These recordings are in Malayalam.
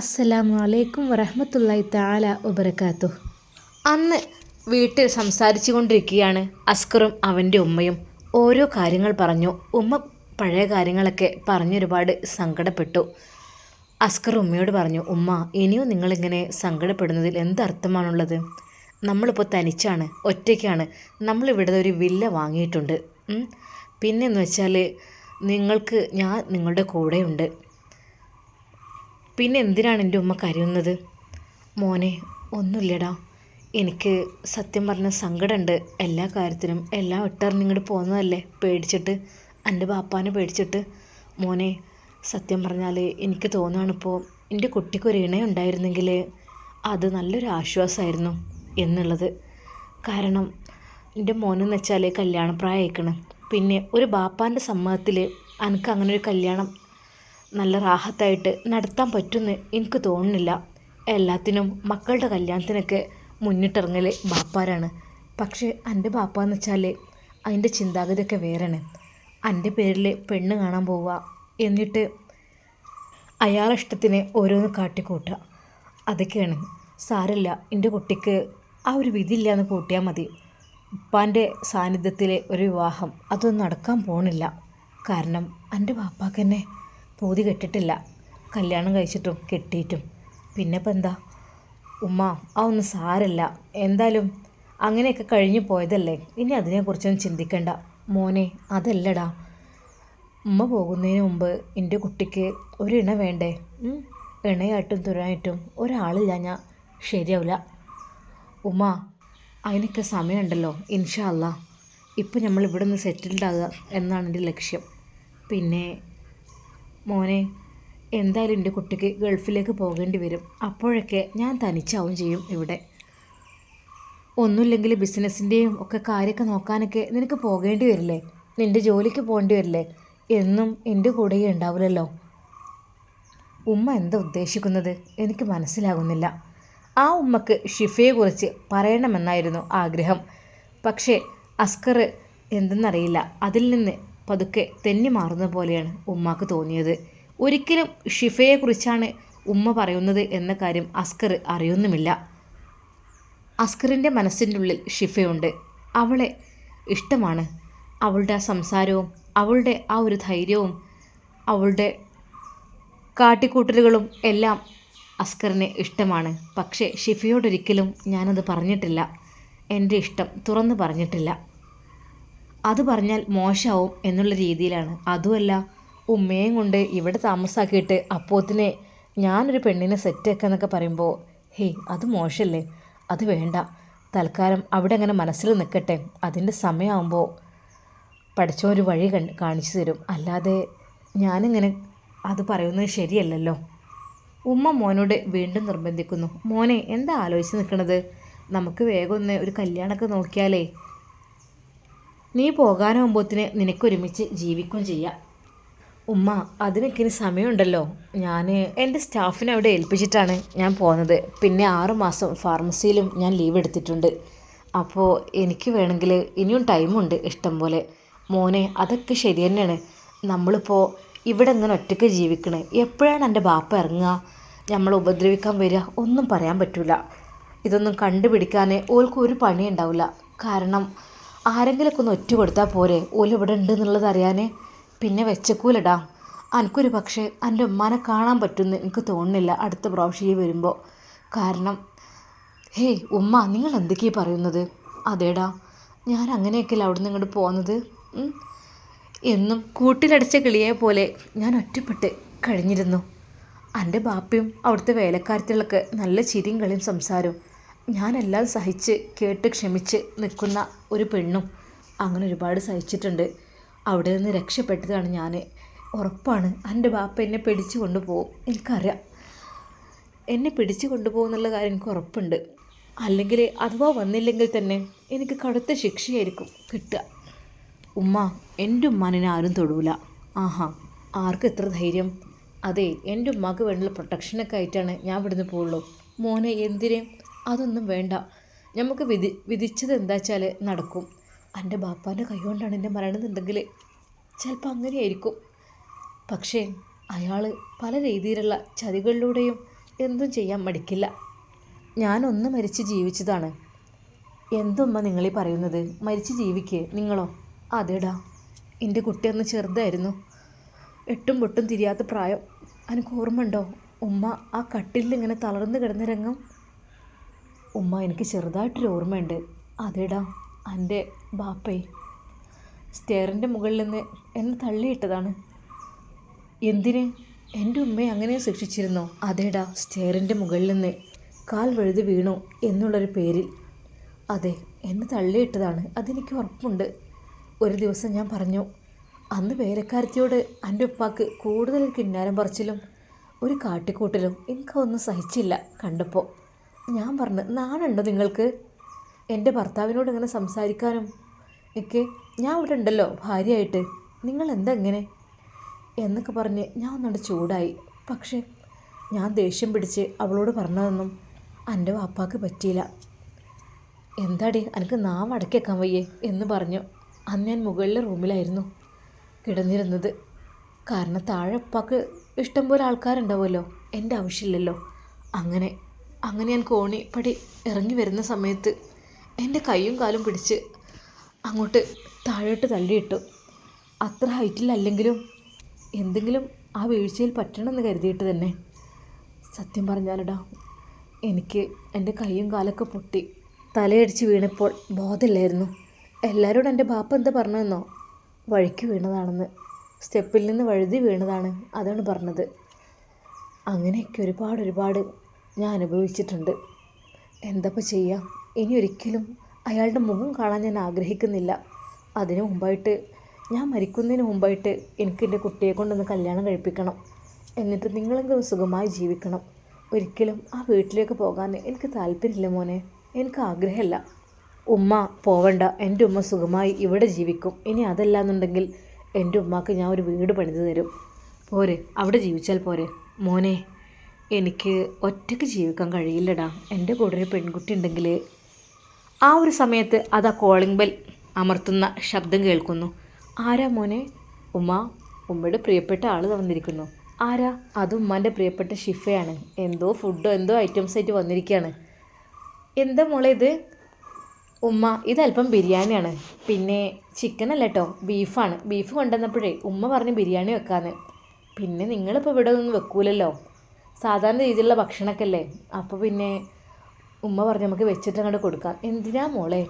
അസ്സലാമു അലൈക്കും വറഹമത്തല്ലായി താല വബർക്കാത്തു അന്ന് വീട്ടിൽ സംസാരിച്ചു കൊണ്ടിരിക്കുകയാണ് അസ്കറും അവന്റെ ഉമ്മയും. ഓരോ കാര്യങ്ങൾ പറഞ്ഞു. ഉമ്മ പഴയ കാര്യങ്ങളൊക്കെ പറഞ്ഞൊരുപാട് സങ്കടപ്പെട്ടു. അസ്കർ ഉമ്മയോട് പറഞ്ഞു ഉമ്മ ഇനിയും നിങ്ങളിങ്ങനെ സങ്കടപ്പെടുന്നതിൽ എന്തർത്ഥമാണുള്ളത്? നമ്മളിപ്പോൾ തനിച്ചാണ് ഒറ്റയ്ക്കാണ്. നമ്മളിവിടെ ഒരു വില്ല വാങ്ങിയിട്ടുണ്ട്. പിന്നെ പിന്നെന്ന് വെച്ചാൽ നിങ്ങൾക്ക് ഞാൻ നിങ്ങളുടെ കൂടെയുണ്ട്. പിന്നെ എന്തിനാണ് എന്റെ ഉമ്മ കരയുന്നത്? മോനെ ഒന്നുമില്ലടാ. എനിക്ക് സത്യം പറഞ്ഞ സങ്കടമുണ്ട്. എല്ലാ കാര്യത്തിനും എല്ലാം ഇട്ടെറിഞ്ഞിങ്ങോട്ട് പോകുന്നതല്ലേ പേടിച്ചിട്ട്? എന്റെ ബാപ്പാനെ പേടിച്ചിട്ട്? മോനെ സത്യം പറഞ്ഞാൽ എനിക്ക് തോന്നുകയാണിപ്പോൾ എന്റെ കുട്ടിക്കൊരു ഇണയുണ്ടായിരുന്നെങ്കിൽ അത് നല്ലൊരു ആശ്വാസമായിരുന്നു എന്നുള്ളത്. കാരണം എന്റെ മോനെന്ന് വെച്ചാൽ കല്യാണപ്രായം അയക്കണം പിന്നെ ഒരു ബാപ്പാന്റെ സമ്മതത്തിൽ എനിക്ക് അങ്ങനെ ഒരു കല്യാണം നല്ല റാഹത്തായിട്ട് നടത്താൻ പറ്റുമെന്ന് എനിക്ക് തോന്നുന്നില്ല. എല്ലാത്തിനും മക്കളുടെ കല്യാണത്തിനൊക്കെ മുന്നിട്ടിറങ്ങൽ ബാപ്പാരാണ്. പക്ഷേ എന്റെ ബാപ്പ എന്ന് വെച്ചാൽ അതിന്റെ ചിന്താഗതിയൊക്കെ വേറെയാണ്. എന്റെ പേരിൽ പെണ്ണ് കാണാൻ പോവുക എന്നിട്ട് അയാളെ ഇഷ്ടത്തിന് ഓരോന്ന് കാട്ടിക്കൂട്ടുക. അതൊക്കെയാണ്. സാരമില്ല എന്റെ കുട്ടിക്ക് ആ ഒരു വിധിയില്ല എന്ന് കൂട്ടിയാൽ മതി. ഉപ്പാന്റെ സാന്നിധ്യത്തിലെ ഒരു വിവാഹം അതൊന്നും നടക്കാൻ പോണില്ല. കാരണം എന്റെ ബാപ്പാക്ക് തന്നെ പൂതി കെട്ടിട്ടില്ല. കല്യാണം കഴിച്ചിട്ടും കെട്ടിയിട്ടും. പിന്നെ ഇപ്പം എന്താ? ഉമ്മ ആ ഒന്നും സാരല്ല. എന്തായാലും അങ്ങനെയൊക്കെ കഴിഞ്ഞു പോയതല്ലേ? ഇനി അതിനെക്കുറിച്ചൊന്നും ചിന്തിക്കണ്ട. മോനെ അതല്ലടാ. ഉമ്മ പോകുന്നതിന് മുമ്പ് എന്റെ കുട്ടിക്ക് ഒരു ഇണ വേണ്ടേ? ഇണയായിട്ടും തുരായിട്ടും ഒരാളില്ല ഞാൻ. ശരിയാവില്ല ഉമ്മ അതിനൊക്കെ സമയമുണ്ടല്ലോ ഇൻഷാ അല്ല ഇപ്പം നമ്മൾ ഇവിടെ നിന്ന് സെറ്റിൽഡ് ആകുക എന്നാണ് എന്റെ ലക്ഷ്യം. പിന്നെ മോനെ എന്തായാലും എന്റെ കുട്ടിക്ക് ഗൾഫിലേക്ക് പോകേണ്ടി വരും. അപ്പോഴൊക്കെ ഞാൻ തനിച്ചാവും ചെയ്യും ഇവിടെ. ഒന്നുമില്ലെങ്കിൽ ബിസിനസ്സിന്റെയും ഒക്കെ കാര്യമൊക്കെ നോക്കാനൊക്കെ നിനക്ക് പോകേണ്ടി വരില്ലേ? നിന്റെ ജോലിക്ക് പോകേണ്ടി വരില്ലേ? എന്നും എന്റെ കൂടെയേ ഉണ്ടാവില്ലല്ലോ. ഉമ്മ എന്താ ഉദ്ദേശിക്കുന്നത്? എനിക്ക് മനസ്സിലാകുന്നില്ല. ആ ഉമ്മക്ക് ഷിഫയെക്കുറിച്ച് പറയണമെന്നായിരുന്നു ആഗ്രഹം. പക്ഷേ അസ്കർ എന്തെന്നറിയില്ല. അതിൽ നിന്ന് പതുക്കെ തെന്നി മാറുന്ന പോലെയാണ് ഉമ്മാക്ക് തോന്നിയത്. ഒരിക്കലും ഷിഫയെക്കുറിച്ചാണ് ഉമ്മ പറയുന്നത് എന്ന കാര്യം അസ്കർ അറിയുന്നുമില്ല. അസ്കറിന്റെ മനസ്സിന്റെ ഉള്ളിൽ ഷിഫയുണ്ട്. അവളെ ഇഷ്ടമാണ്. അവളുടെ ആ സംസാരവും അവളുടെ ആ ഒരു ധൈര്യവും അവളുടെ കാട്ടിക്കൂട്ടലുകളും എല്ലാം അസ്കറിന് ഇഷ്ടമാണ്. പക്ഷേ ഷിഫയോടൊരിക്കലും ഞാനത് പറഞ്ഞിട്ടില്ല. എന്റെ ഇഷ്ടം തുറന്നു പറഞ്ഞിട്ടില്ല. അത് പറഞ്ഞാൽ മോശമാവും എന്നുള്ള രീതിയിലാണ്. അതുമല്ല ഉമ്മയും കൊണ്ട് ഇവിടെ താമസാക്കിയിട്ട് അപ്പോത്തിനെ ഞാനൊരു പെണ്ണിനെ സെറ്റാക്കാന്നൊക്കെ പറയുമ്പോൾ ഹേയ് അത് മോശമല്ലേ അത് വേണ്ട. തൽക്കാലം അവിടെ അങ്ങനെ മനസ്സിൽ നിൽക്കട്ടെ. അതിന്റെ സമയമാകുമ്പോൾ പഠിച്ചോ ഒരു വഴി കൺ കാണിച്ചു തരും. അല്ലാതെ ഞാനിങ്ങനെ അത് പറയുന്നത് ശരിയല്ലല്ലോ. ഉമ്മ മോനോട് വീണ്ടും നിർബന്ധിക്കുന്നു. മോനെ എന്താ ആലോചിച്ച് നിൽക്കണത്? നമുക്ക് വേഗം ഒന്ന് ഒരു കല്യാണമൊക്കെ നോക്കിയാലേ നീ പോകാനാകുമ്പോത്തിന് നിനക്കൊരുമിച്ച് ജീവിക്കുകയും ചെയ്യാം. ഉമ്മ അതിനൊക്കെ ഇനി സമയമുണ്ടല്ലോ. ഞാൻ എന്റെ സ്റ്റാഫിനെ അവിടെ ഏൽപ്പിച്ചിട്ടാണ് ഞാൻ പോകുന്നത് പിന്നെ ആറുമാസം ഫാർമസിയിലും ഞാൻ ലീവ് എടുത്തിട്ടുണ്ട്. അപ്പോൾ എനിക്ക് വേണമെങ്കിൽ ഇനിയും ടൈമുണ്ട് ഇഷ്ടം പോലെ. മോനെ അതൊക്കെ ശരി തന്നെയാണ്. നമ്മളിപ്പോൾ ഇവിടെ ഇങ്ങനെ ഒറ്റയ്ക്ക് ജീവിക്കണേ. എപ്പോഴാണ് എന്റെ ബാപ്പ ഇറങ്ങുക? നമ്മൾ ഉപദ്രവിക്കാൻ വരിക? ഒന്നും പറയാൻ പറ്റില്ല ഇതൊന്നും കണ്ടുപിടിക്കാൻ ഓൾക്ക് ഒരു പണി ഉണ്ടാവില്ല കാരണം ആരെങ്കിലുമൊക്കെ ഒന്ന് ഒറ്റ കൊടുത്താൽ പോരെ? ഓൽ ഇവിടെ ഉണ്ട് എന്നുള്ളത് അറിയാൻ പിന്നെ വെച്ചക്കൂലടാ. എനിക്കൊരു പക്ഷേ എന്റെ ഉമ്മാനെ കാണാൻ പറ്റുമെന്ന് എനിക്ക് തോന്നുന്നില്ല അടുത്ത പ്രാവശ്യം വരുമ്പോൾ കാരണം ഹേയ് ഉമ്മ നിങ്ങൾ എന്തൊക്കെയാണ് പറയുന്നത്? അതേടാ ഞാൻ അങ്ങനെയൊക്കെയല്ല അവിടെ നിന്ന് ഇങ്ങോട്ട് പോകുന്നത് എന്നും കൂട്ടിലടിച്ച കിളിയെ പോലെ ഞാൻ ഒറ്റപ്പെട്ട് കഴിഞ്ഞിരുന്നു. എന്റെ ബാപ്പയും അവിടുത്തെ വേലക്കാരത്തിലൊക്കെ നല്ല ചിരിയും കളിയും സംസാരവും. ഞാനെല്ലാം സഹിച്ച് കേട്ട് ക്ഷമിച്ച് നിൽക്കുന്ന ഒരു പെണ്ണും അങ്ങനെ ഒരുപാട് സഹിച്ചിട്ടുണ്ട്. അവിടെ നിന്ന് രക്ഷപ്പെട്ടതാണ് ഞാൻ. ഉറപ്പാണ്. എന്റെ ബാപ്പ എന്നെ പിടിച്ചു കൊണ്ടുപോകും. എനിക്കറിയാം. എന്നെ പിടിച്ചു കൊണ്ടുപോകും എന്നുള്ള കാര്യം എനിക്ക് ഉറപ്പുണ്ട്. അല്ലെങ്കിൽ അഥവാ വന്നില്ലെങ്കിൽ തന്നെ എനിക്ക് കടുത്ത ശിക്ഷയായിരിക്കും കിട്ടുക. ഉമ്മ എന്റെ ഉമ്മാനെ ആരും തൊടൂല. ആഹാ ആർക്ക് എത്ര ധൈര്യം? അതെ എന്റെ ഉമ്മാക്ക് വേണ്ടുള്ള പ്രൊട്ടക്ഷനൊക്കെ ആയിട്ടാണ് ഞാൻ ഇവിടുന്ന് പോകുള്ളൂ. മോനെ എന്തിന്? അതൊന്നും വേണ്ട. നമുക്ക് വിധി വിധിച്ചത് എന്താ വെച്ചാൽ നടക്കും. എന്റെ ബാപ്പാന്റെ കൈ കൊണ്ടാണ് എന്നെ മരണമെന്നുണ്ടെങ്കിൽ ചിലപ്പോൾ അങ്ങനെയായിരിക്കും. പക്ഷേ അയാൾ പല രീതിയിലുള്ള ചതികളിലൂടെയും എന്തും ചെയ്യാൻ മടിക്കില്ല. ഞാനൊന്ന് മരിച്ച് ജീവിച്ചതാണ്. എന്തുമ്മ നിങ്ങളീ പറയുന്നത്? മരിച്ച് ജീവിക്കേ. നിങ്ങളോ? അതേടാ. എന്റെ കുട്ടി അന്ന് ചെറുതായിരുന്നു. എട്ടും പൊട്ടും തിരിയാത്ത പ്രായം. എനിക്ക് ഓർമ്മ ഉണ്ടോ ഉമ്മ ആ കട്ടിലിൽ ഇങ്ങനെ തളർന്നു കിടന്ന രംഗം? ഉമ്മ എനിക്ക് ചെറുതായിട്ടൊരു ഓർമ്മയുണ്ട്. അതേടാ എന്റെ ബാപ്പേ. സ്റ്റെയറിന്റെ മുകളിൽ നിന്ന് എന്നെ തള്ളിയിട്ടതാണ്. എന്തിന്? എന്റെ ഉമ്മയെ അങ്ങനെ ശിക്ഷിച്ചിരുന്നോ അതേടാ സ്റ്റെയറിന്റെ മുകളിൽ നിന്ന്. കാൽ വഴുതി വീണു എന്നുള്ളൊരു പേരിൽ. അതെ എന്നെ തള്ളിയിട്ടതാണ്. അതെനിക്ക് ഉറപ്പുണ്ട്. ഒരു ദിവസം ഞാൻ പറഞ്ഞു അന്ന് വേലക്കാരത്തിയോട് എന്റെ ഉപ്പാക്ക് കൂടുതൽ കിന്നാരം പറിച്ചിലും ഒരു കാട്ടിക്കൂട്ടലും എനിക്കൊന്നും സഹിച്ചില്ല കണ്ടപ്പോൾ. ഞാൻ പറഞ്ഞു നാണുണ്ടോ നിങ്ങൾക്ക്? എന്റെ ഭർത്താവിനോട് ഇങ്ങനെ സംസാരിക്കാനും? ഒക്കെ ഞാൻ ഇവിടെ ഉണ്ടല്ലോ ഭാര്യയായിട്ട്. നിങ്ങൾ എന്താ ഇങ്ങനെ? എന്നൊക്കെ പറഞ്ഞ് ഞാൻ ഒന്നുകൊണ്ട് ചൂടായി. പക്ഷേ ഞാൻ ദേഷ്യം പിടിച്ച് അവളോട് പറഞ്ഞതൊന്നും എന്റെ വാപ്പാക്ക് പറ്റിയില്ല. എന്താടി എനിക്ക് നാം അടക്കിയേക്കാൻ വയ്യേ എന്ന് പറഞ്ഞു. അന്ന് ഞാൻ മുകളിലെ റൂമിലായിരുന്നു കിടന്നിരുന്നത്. കാരണം താഴെ ഉപ്പാക്ക് ഇഷ്ടംപോലെ ആൾക്കാരുണ്ടാവുമല്ലോ എന്റെ ആവശ്യമില്ലല്ലോ. അങ്ങനെ അങ്ങനെ ഞാൻ കോണിപ്പടി പടി ഇറങ്ങി വരുന്ന സമയത്ത് എന്റെ കൈയും കാലും പിടിച്ച് അങ്ങോട്ട് താഴോട്ട് തള്ളിയിട്ടു. അത്ര ഹൈറ്റിലല്ലെങ്കിലും എന്തെങ്കിലും ആ വീഴ്ചയിൽ പറ്റണമെന്ന് കരുതിയിട്ട് തന്നെ. സത്യം പറഞ്ഞാലടാ എനിക്ക് എന്റെ കൈയും കാലൊക്കെ പൊട്ടി തലയടിച്ച് വീണപ്പോൾ ബോധമില്ലായിരുന്നു. എല്ലാവരോടും എന്റെ ബാപ്പ എന്താ പറഞ്ഞതെന്നോ? വഴിക്ക് വീണതാണെന്ന്. സ്റ്റെപ്പിൽ നിന്ന് വഴുതി വീണതാണ് അതാണ് പറഞ്ഞത്. അങ്ങനെയൊക്കെ ഒരുപാട് ഒരുപാട് ഞാൻ അനുഭവിച്ചിട്ടുണ്ട്. എന്തപ്പോൾ ചെയ്യാം? ഇനി ഒരിക്കലും അയാളുടെ മുഖം കാണാൻ ഞാൻ ആഗ്രഹിക്കുന്നില്ല. അതിനു മുമ്പായിട്ട് ഞാൻ മരിക്കുന്നതിന് മുമ്പായിട്ട് എനിക്ക് എന്റെ കുട്ടിയെ കൊണ്ടൊന്ന് കല്യാണം കഴിപ്പിക്കണം. എന്നിട്ട് നിങ്ങളെങ്കിലും സുഖമായി ജീവിക്കണം. ഒരിക്കലും ആ വീട്ടിലേക്ക് പോകാൻ എനിക്ക് താല്പര്യമില്ല മോനെ. എനിക്ക് ആഗ്രഹമില്ല. ഉമ്മ പോവണ്ട. എന്റെ ഉമ്മ സുഖമായി ഇവിടെ ജീവിക്കും. ഇനി അതല്ല എന്നുണ്ടെങ്കിൽ എന്റെ ഉമ്മക്ക് ഞാൻ ഒരു വീട് പണിത് തരും. പോരെ അവിടെ ജീവിച്ചാൽ പോരെ. മോനെ. എനിക്ക് ഒറ്റയ്ക്ക് ജീവിക്കാൻ കഴിയില്ലടാ. എന്റെ കൂടെ ഒരു പെൺകുട്ടി ഉണ്ടെങ്കിൽ ആ ഒരു സമയത്ത് അത് ആ കോളിംഗ് ബെൽ അമർത്തുന്ന ശബ്ദം കേൾക്കുന്നു. ആരാ മോനെ? ഉമ്മ. ഉമ്മയുടെ പ്രിയപ്പെട്ട ആൾ വന്നിരിക്കുന്നു ആരാ? അത് ഉമ്മാന്റെ പ്രിയപ്പെട്ട ഷിഫയാണ്. എന്തോ ഫുഡോ എന്തോ ഐറ്റംസ് ആയിട്ട് വന്നിരിക്കുകയാണ് എന്താ മോളെ ഇത്? ഉമ്മ ഇതല്പം ബിരിയാണിയാണ്. പിന്നെ ചിക്കൻ അല്ല കേട്ടോ ബീഫാണ് ബീഫ് കൊണ്ടുവന്നപ്പോഴേ ഉമ്മ പറഞ്ഞ് ബിരിയാണി വെക്കാന്ന്. പിന്നെ നിങ്ങളിപ്പോൾ ഇവിടെ ഒന്നും വെക്കൂലല്ലോ. സാധാരണ രീതിയിലുള്ള ഭക്ഷണമൊക്കെ അല്ലേ അപ്പോൾ പിന്നെ ഉമ്മ പറഞ്ഞു നമുക്ക് വെച്ചിട്ട് അങ്ങോട്ട് കൊടുക്കാം. എന്തിനാ മോളെ?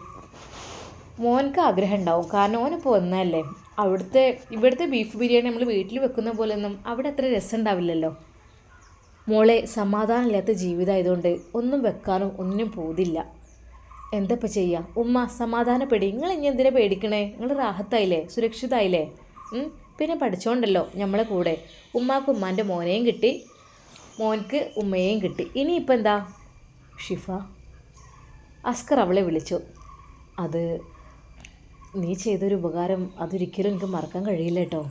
മോനക്ക് ആഗ്രഹം ഉണ്ടാവും. കാരണം ഓനിപ്പോൾ വന്നതല്ലേ. അവിടുത്തെ ഇവിടുത്തെ ബീഫ് ബിരിയാണി നമ്മൾ വീട്ടിൽ വെക്കുന്ന പോലെയൊന്നും അവിടെ അത്ര രസം ഉണ്ടാവില്ലല്ലോ. മോളെ സമാധാനമില്ലാത്ത ജീവിതമായതുകൊണ്ട് ഒന്നും വെക്കാനും ഒന്നിനും പോതില്ല എന്തപ്പോൾ ചെയ്യുക ഉമ്മ സമാധാനപ്പെടി. നിങ്ങൾ ഇനി എന്തിനാ പേടിക്കണേ? നിങ്ങൾ റാഹത്തായില്ലേ? സുരക്ഷിതായില്ലേ? പിന്നെ പഠിച്ചോണ്ടല്ലോ നമ്മളെ കൂടെ. ഉമ്മാക്ക് ഉമ്മാന്റെ മോനെയും കിട്ടി. മോൻക്ക് ഉമ്മയെയും കിട്ടി. ഇനിയിപ്പോൾ എന്താ? ഷിഫ അസ്കർ അവളെ വിളിച്ചു. അത് നീ ചെയ്തൊരു ഉപകാരം അതൊരിക്കലും എനിക്ക് മറക്കാൻ കഴിയില്ല കേട്ടോ.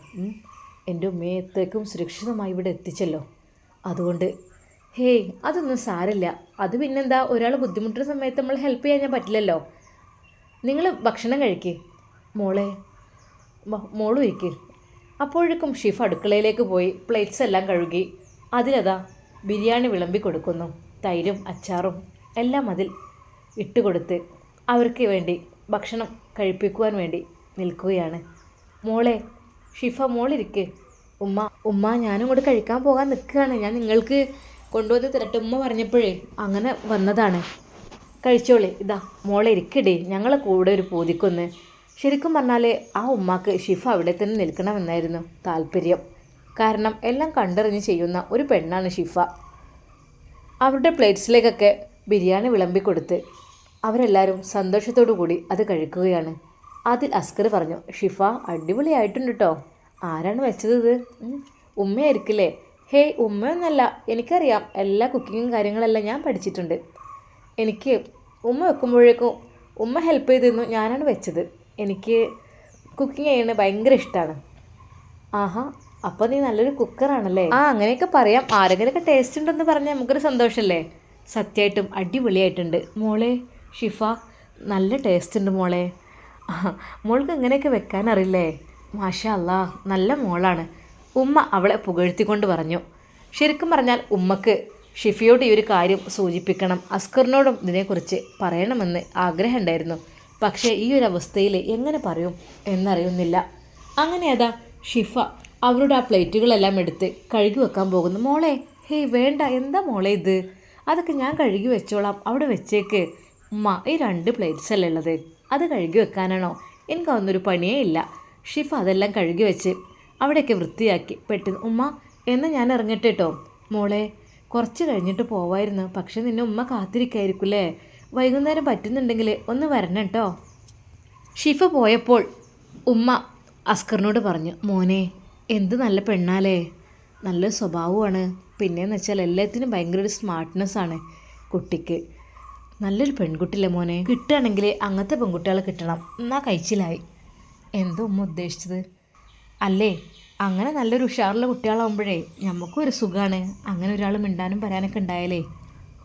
എന്റെ ഉമ്മയത്തേക്കും സുരക്ഷിതമായി ഇവിടെ എത്തിച്ചല്ലോ. അതുകൊണ്ട് ഹേയ് അതൊന്നും സാരില്ല അത് പിന്നെന്താ? ഒരാൾ ബുദ്ധിമുട്ടുന്ന സമയത്ത് നമ്മൾ ഹെൽപ്പ് ചെയ്യാൻ ഞാൻ പറ്റില്ലല്ലോ. നിങ്ങൾ ഭക്ഷണം കഴിക്കേ. മോളെ മോളും ഇരിക്കേ അപ്പോഴേക്കും ഷിഫ് അടുക്കളയിലേക്ക് പോയി പ്ലേറ്റ്സ് എല്ലാം കഴുകി. അതിലതാ? ബിരിയാണി വിളമ്പി കൊടുക്കുന്നു. തൈരും അച്ചാറും എല്ലാം അതിൽ ഇട്ടുകൊടുത്ത് അവർക്ക് വേണ്ടി ഭക്ഷണം കഴിപ്പിക്കുവാൻ വേണ്ടി നിൽക്കുകയാണ്. മോളെ ഷിഫ മോളിരിക്ക്. ഉമ്മ ഉമ്മ ഞാനും കൂടെ കഴിക്കാൻ പോകാൻ നിൽക്കുകയാണ്. ഞാൻ നിങ്ങൾക്ക് കൊണ്ടുവന്ന് തരട്ടെ. ഉമ്മ പറഞ്ഞപ്പോഴേ അങ്ങനെ വന്നതാണ്. കഴിച്ചോളെ. ഇതാ മോളെ ഇരിക്കടേ. ഞങ്ങളെ കൂടെ ഒരു പൂതിക്കൊന്ന്. ശരിക്കും പറഞ്ഞാൽ ആ ഉമ്മാക്ക് ഷിഫ അവിടെ തന്നെ നിൽക്കണമെന്നായിരുന്നു താല്പര്യം. കാരണം എല്ലാം കണ്ടറിഞ്ഞ് ചെയ്യുന്ന ഒരു പെണ്ണാണ് ഷിഫ. അവരുടെ പ്ലേറ്റ്സിലേക്കൊക്കെ ബിരിയാണി വിളമ്പിക്കൊടുത്ത് അവരെല്ലാവരും സന്തോഷത്തോടു കൂടി അത് കഴിക്കുകയാണ്. അതിൽ അസ്കർ പറഞ്ഞു ഷിഫ അടിപൊളിയായിട്ടുണ്ട് കേട്ടോ ആരാണ് വെച്ചത് ഇത്? ഉമ്മയായിരിക്കില്ലേ? ഹേയ് ഉമ്മയൊന്നല്ല എനിക്കറിയാം എല്ലാ കുക്കിങ്ങും കാര്യങ്ങളെല്ലാം ഞാൻ പഠിച്ചിട്ടുണ്ട്. എനിക്ക് ഉമ്മ വെക്കുമ്പോഴേക്കും ഉമ്മ ഹെൽപ്പ് ചെയ്തിരുന്നു ഞാനാണ് വെച്ചത്. എനിക്ക് കുക്കിംഗ് ചെയ്യണത് ഭയങ്കര ഇഷ്ടമാണ് ആഹാ അപ്പോൾ നീ നല്ലൊരു കുക്കറാണല്ലേ? ആ അങ്ങനെയൊക്കെ പറയാം. ആരെങ്കിലുമൊക്കെ ടേസ്റ്റ് ഉണ്ടെന്ന് പറഞ്ഞാൽ നമുക്കൊരു സന്തോഷമല്ലേ സത്യമായിട്ടും അടിപൊളിയായിട്ടുണ്ട്. മോളെ ഷിഫ നല്ല ടേസ്റ്റ് ഉണ്ട് മോളെ. മോൾക്ക് ഇങ്ങനെയൊക്കെ വെക്കാൻ അറിയില്ലേ? മാഷാ അല്ലാ നല്ല മോളാണ്. ഉമ്മ അവളെ പുകഴ്ത്തിക്കൊണ്ട് പറഞ്ഞു. ശരിക്കും പറഞ്ഞാൽ ഉമ്മക്ക് ഷിഫയോട് ഈ ഒരു കാര്യം സൂചിപ്പിക്കണം. അസ്കറിനോടും ഇതിനെക്കുറിച്ച് പറയണമെന്ന് ആഗ്രഹമുണ്ടായിരുന്നു. പക്ഷേ ഈ ഒരു അവസ്ഥയിൽ എങ്ങനെ പറയും എന്നറിയുന്നില്ല. അങ്ങനെ അതാ ഷിഫ അവരുടെ ആ പ്ലേറ്റുകളെല്ലാം എടുത്ത് കഴുകി വെക്കാൻ പോകുന്നു. മോളെ ഹേയ് വേണ്ട എന്താ മോളെ ഇത്? അതൊക്കെ ഞാൻ കഴുകി വെച്ചോളാം. അവിടെ വെച്ചേക്ക്. ഉമ്മ ഈ രണ്ട് പ്ലേറ്റ്സ് അല്ലേ ഉള്ളത്? അത് കഴുകി വെക്കാനാണോ? എനിക്ക് അതൊന്നൊരു പണിയേ ഇല്ല. ഷിഫ അതെല്ലാം കഴുകി വെച്ച് അവിടെയൊക്കെ വൃത്തിയാക്കി പെട്ടെന്ന് ഉമ്മ എന്ന് ഞാൻ ഇറങ്ങട്ടെ കേട്ടോ മോളെ കുറച്ച് കഴിഞ്ഞിട്ട് പോവായിരുന്നു. പക്ഷെ നിന്നെ ഉമ്മ കാത്തിരിക്കായിരിക്കുമല്ലേ വൈകുന്നേരം പറ്റുന്നുണ്ടെങ്കിൽ ഒന്ന് വരണം കേട്ടോ ഷിഫ പോയപ്പോൾ ഉമ്മ അസ്കറിനോട് പറഞ്ഞു മോനെ എന്ത് നല്ല പെണ്ണാലേ. നല്ല സ്വഭാവമാണ്. പിന്നെയെന്ന് വെച്ചാൽ എല്ലാത്തിനും ഭയങ്കര ഒരു സ്മാർട്ട്നെസ് ആണ് കുട്ടിക്ക്. നല്ലൊരു പെൺകുട്ടിയില്ലേ മോനെ. കിട്ടുകയാണെങ്കിൽ അങ്ങനത്തെ പെൺകുട്ടികളെ കിട്ടണം. എന്നാ കഴിച്ചിലായി. എന്തോ ഉമ്മ ഉദ്ദേശിച്ചത്? അല്ലേ അങ്ങനെ നല്ലൊരു ഉഷാറുള്ള കുട്ടികളാവുമ്പോഴേ നമുക്കും ഒരു സുഖമാണ് അങ്ങനെ ഒരാൾ മിണ്ടാനും പറയാനൊക്കെ ഉണ്ടായാലേ.